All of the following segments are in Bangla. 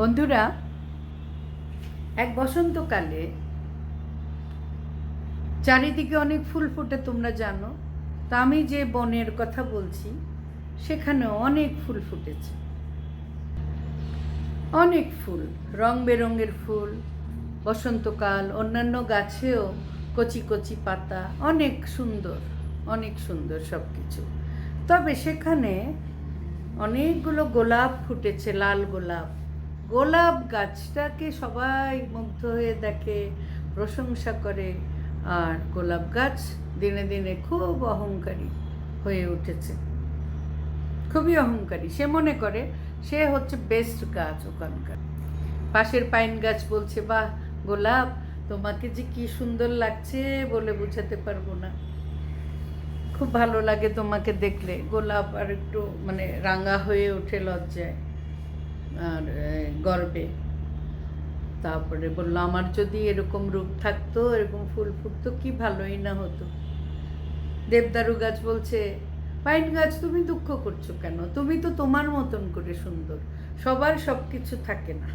বন্ধুরা, এক বসন্তকালে চারিদিকে অনেক ফুল ফুটে তোমরা জানো, তা আমি যে বনের কথা বলছি সেখানে অনেক ফুল ফুটেছে। অনেক ফুল, রং বেরঙের ফুল, বসন্তকাল, অন্যান্য গাছেও কচি কচি পাতা, অনেক সুন্দর অনেক সুন্দর সব কিছু তবে সেখানে অনেকগুলো গোলাপ ফুটেছে, লাল গোলাপ। গোলাপ গাছটাকে সবাই মুগ্ধ হয়ে দেখে, প্রশংসা করে, আর গোলাপ গাছ দিনে দিনে খুব অহংকারী হয়ে উঠেছে। খুবই অহংকারী। সে মনে করে, সে হচ্ছে বেস্ট গাছ ওখানকার। পাশের পাইন গাছ বলছে, বাহ, গোলাপ, তোমাকে যে কি সুন্দর লাগছে বলে বোঝাতে পারব না। খুব ভালো লাগে তোমাকে দেখলে। গোলাপ আর একটু মানে রাঙা হয়ে ওঠে লজ্জায়। আর গর্বে। তারপরে বলল, আমার যদি এরকম রূপ থাকতো, এরকম ফুল ফুটতো, কি ভালোই না হতো? দেবদারু গাছ বলছে, পাইন গাছ তুমি দুঃখ করছ কেন? তুমি তো তোমার মতন করে সুন্দর, সবার সব কিছু থাকে না।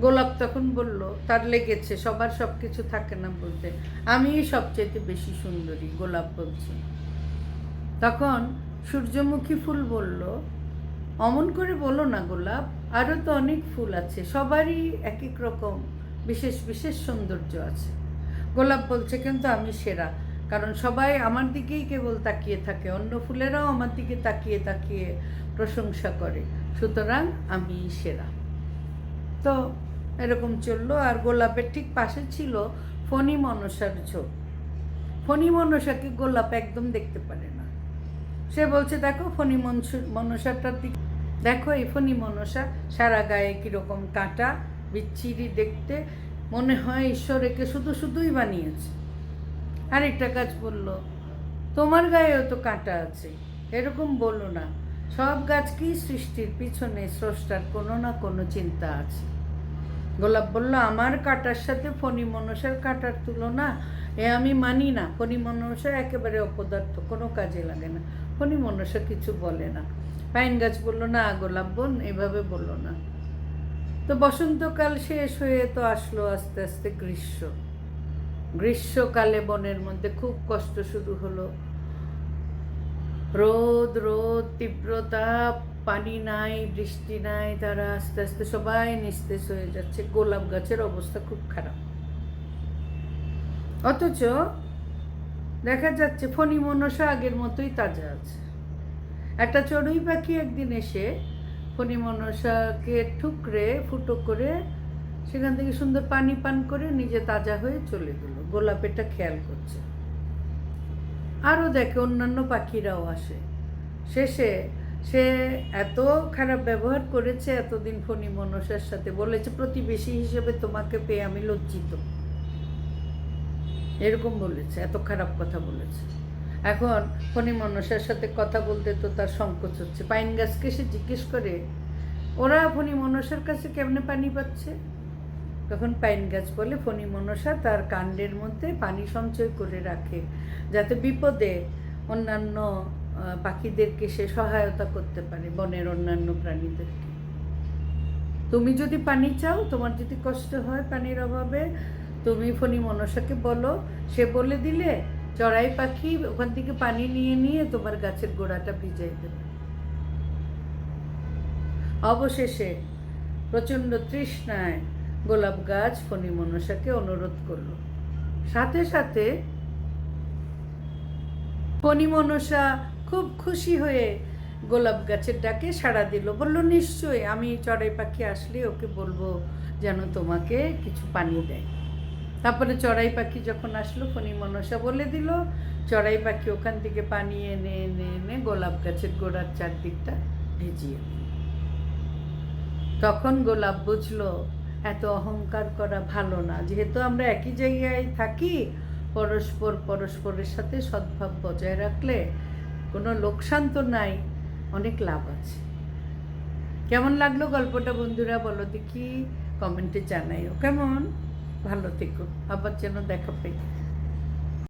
গোলাপ তখন বলল, তার লেগেছে, সবার সব কিছু থাকে না বলতে। আমিই সবচেয়ে বেশি সুন্দরী, গোলাপ বলছি। তখন সূর্যমুখী ফুল বলল অমন করে বলো না গোলাপ আরও তো অনেক ফুল আছে, সবারই এক এক রকম বিশেষ বিশেষ সৌন্দর্য আছে। গোলাপ বলছে কিন্তু আমি সেরা, কারণ সবাই আমার দিকেই কেবল তাকিয়ে থাকে, অন্য ফুলেরাও আমার দিকে তাকিয়ে তাকিয়ে প্রশংসা করে, সুতরাং আমি সেরা। তো এরকম চলল, আর গোলাপের ঠিক পাশে ছিল ফণি মনসার ঝোপ। ফণি মনসাকে গোলাপ একদম দেখতে পারে না। সে বলছে, দেখো ফণি মনসু, মনসাটার দিক দেখো এই ফণি মনসা, সারা গায়ে কীরকম কাঁটা, বিচ্ছিরি দেখতে, মনে হয় ঈশ্বর একে শুধু শুধুই বানিয়েছে। আরেকটা গাছ বলল, তোমার গায়েও তো কাঁটা আছে, এরকম বলো না, সব গাছকেই সৃষ্টির পিছনে স্রষ্টার কোনো না কোনো চিন্তা আছে। গোলাপ বলল, আমার কাটার সাথে ফণি মনসার কাটার তুলনা এ আমি মানি না, ফণি মনসা একেবারে অপদার্থ, কোনো কাজে লাগে না। ফণি মনসা কিছু বলে না। পাইন গাছ বলল, না গোলাপ বোন এভাবে বলল না। তো বসন্তকাল শেষ হয়ে তো আসলো আস্তে আস্তে গ্রীষ্ম। গ্রীষ্মকালে বনের মধ্যে খুব কষ্ট শুরু হলো। রোদ রোদ, তীব্রতা, পানি নাই, বৃষ্টি নাই, তারা আস্তে আস্তে সবাই নিস্তেজ হয়ে যাচ্ছে। গোলাপ গাছের অবস্থা খুব খারাপ। অথচ দেখা যাচ্ছে ফণি মনসা আগের মতোই তাজা আছে। একটা চড়ুই পাখি একদিন এসে ফণি মনসাকে ঠুকরে, ফুটো করে সেখান থেকে সুন্দর পানি পান করে নিজে তাজা হয়ে চলে গেল। গোলাপেরটা খেয়াল করছে। আরও দেখে অন্যান্য পাখিরাও আসে। শেষে সে এত খারাপ ব্যবহার করেছে, এতদিন ফণি মনসার সাথে বলেছে, প্রতিবেশী হিসেবে তোমাকে পেয়ে আমি লজ্জিত। এরকম বলেছে, এত খারাপ কথা বলেছে। এখন ফণি মনসার সাথে কথা বলতে তো তার সংকোচ হচ্ছে। পাইন গাছকে সে জিজ্ঞেস করে, ওরা ফণি মনসার কাছে কেমনে পানি পাচ্ছে? তখন পাইন গাছ বলে, ফণি মনসা তার কাণ্ডের মধ্যে পানি সঞ্চয় করে রাখে, যাতে বিপদে অন্যান্য পাখিদেরকে সে সহায়তা করতে পারে, বনের অন্যান্য প্রাণীদেরকে। তুমি যদি পানি চাও, তোমার যদি কষ্ট হয় পানির অভাবে তুমি ফণি মনসাকে বলো, সে বলে দিলে, চড়াই পাখি ওখান থেকে পানি নিয়ে নিয়ে তোমার গাছের গোড়াটা ভিজাই দেবে। অবশেষে প্রচণ্ড তৃষ্ণায় গোলাপ গাছ ফণি মনসাকে অনুরোধ করল। সাথে সাথে ফণি মনসা খুব খুশি হয়ে গোলাপ গাছের ডাকে সাড়া দিল। বলল, নিশ্চয়ই, আমি চড়াই পাখি আসলে ওকে বলব যেন তোমাকে কিছু পানি দেয়। তারপরে চড়াই পাখি যখন আসলো, ফণি মনসা বলে দিল, চড়াই পাখি ওখান থেকে পানি এনে এনে এনে গোলাপ গাছের গোড়ার চারদিকটা ভিজিয়ে তখন গোলাপ বুঝলো, এত অহংকার করা ভালো না। যেহেতু আমরা একই জায়গায় থাকি, পরস্পর পরস্পরের সাথে সদ্ভাব বজায় রাখলে কোনো লোকসান তো নাই, অনেক লাভ আছে। কেমন লাগল গল্পটা বন্ধুরা বলো দেখি কমেন্টে জানাইও। কেমন? ভালো থেকো। আবার যেন দেখা পাই